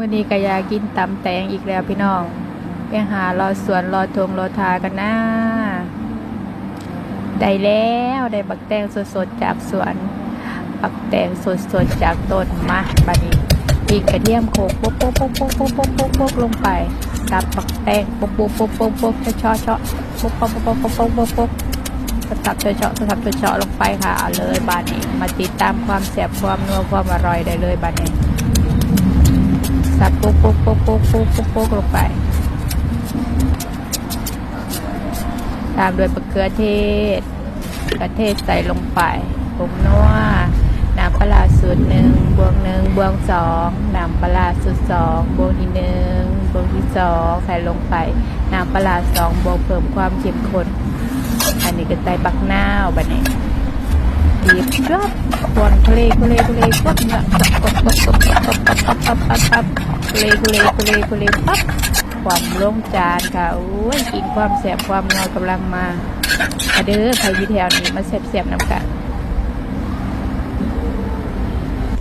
มื่อนี้ก็อยากกินตำแตงอีกแล้วพี่น้อง ไปหารอสวนรอทงรอทากันนะได้แล้วได้บักแตงสดๆจากสวน บักแตงสดๆจากต้นมาบัดนี้อีกกระเทียมโขกปุ๊บปุ๊บปุ๊บปุ๊บปุ๊บปุ๊บปุ๊บปุ๊บลงไปสับบักแตงปุ๊บปุ๊บปุ๊บปุ๊บปุ๊บเชาะเชาะปุ๊บปุ๊บปุ๊บปุ๊บปุ๊บปุ๊บปุ๊บสับเชาะเชาะสับเชาะเชาะลงไปค่ะเอาเลยบาดนี้มาติดตามความแซ่บความนัวความอร่อยได้เลยบาดนี้ สับปุ๊บปุ๊บปุ๊บปุ๊บปุ๊บปุ๊บปุ๊บลงไปตามด้วยมะเขือเทศกระเทศใส่ลงไปผงนัวน้ำปลาร้าสูตรหนึ่งบวงหนึ่งบวงสองน้ำปลาสูตรสองบวงที่หนึ่งบวงที่สองใส่ลงไปน้ำปลาสองบวงเพิ่มความเข้มข้นอันนี้ก็ใส่บักนาวบัดนี้บีบรับควนคุเลคุเลคุเลปั๊บปั๊บปั๊บปั๊บปั๊บ ปั๊บปั๊บปั๊บปั๊บปั๊บคุเลคุเลคุเลคุเลปั๊บความลงจานค่ะโอ้ยกินความแสบความงอกำลังมาเด้อใครที่แถวนี้มาแสบๆน้ำกัน